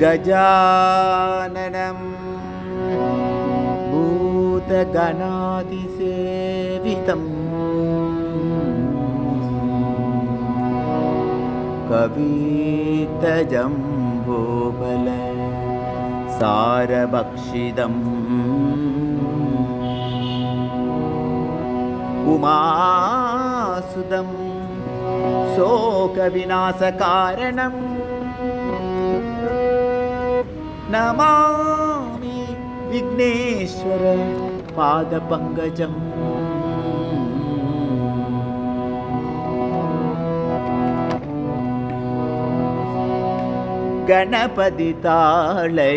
गजाननं भूतगणादिसेवितम्। कवीतजम्बोबल सारभक्षितम्। उमासुदं शोकविनाशकारणम् நமாமி விக்னேஸ்வர பாத பங்கஜம் கணபதி தாளை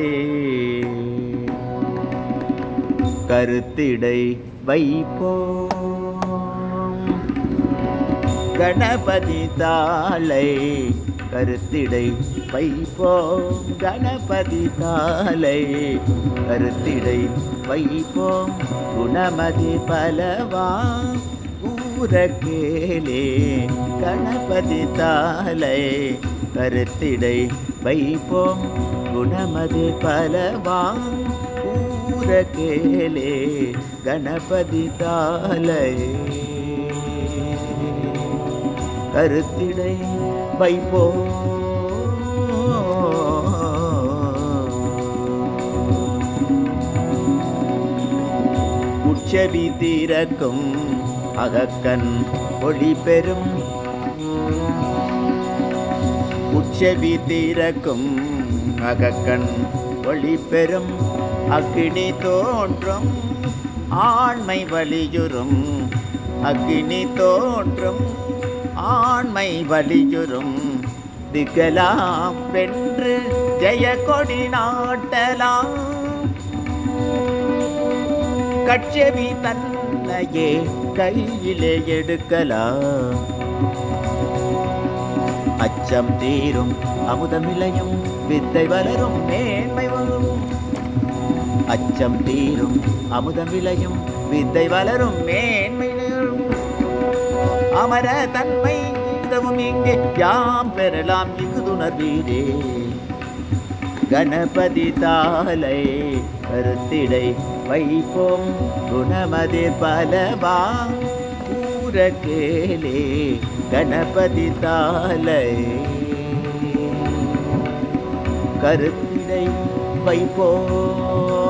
கருத்திடை வைப்போ கணபதி தாளை கருத்திடை வைப்போம் கணபதி தாளை கருத்திடை வைப்போம் குணமதி பலவா. ஊர கேளே. கணபதி தாளை கருத்திடை வைப்போம் குணமது பலவா. ஊர கேளே. கணபதி தாலை கருத்திடை வைப்போ? உச்சவி தீரக்கும் அகக்கண் ஒளி பெறும். உச்சவி தீரக்கும் அகக்கண் ஒளி பெறும். அக்கினி தோன்றும் ஆண்மை வலியுறும். அக்கினி தோன்றும் ஆண்மை வலியுறும். திகலாம் வென்று ஜெய கொடி நாட்டலாம். கட்சவி தன்னையே கையிலே எடுக்கலாம். அச்சம் தீரும் அமுதமிலையும் வித்தை வளரும் மேன்மை வரும். அச்சம் தீரும் அமுதமிலையும் வித்தை வளரும் மேன்மை அமர தன்மை இதுவும் இங்கே. யாம் பெறலாம் இங்குதுணர்வீரே கணபதி தாலை கருத்திடை வைப்போம். குணமதி பலவா. ஊர கேளே கணபதி தாலை கருத்திடை வைப்போம்.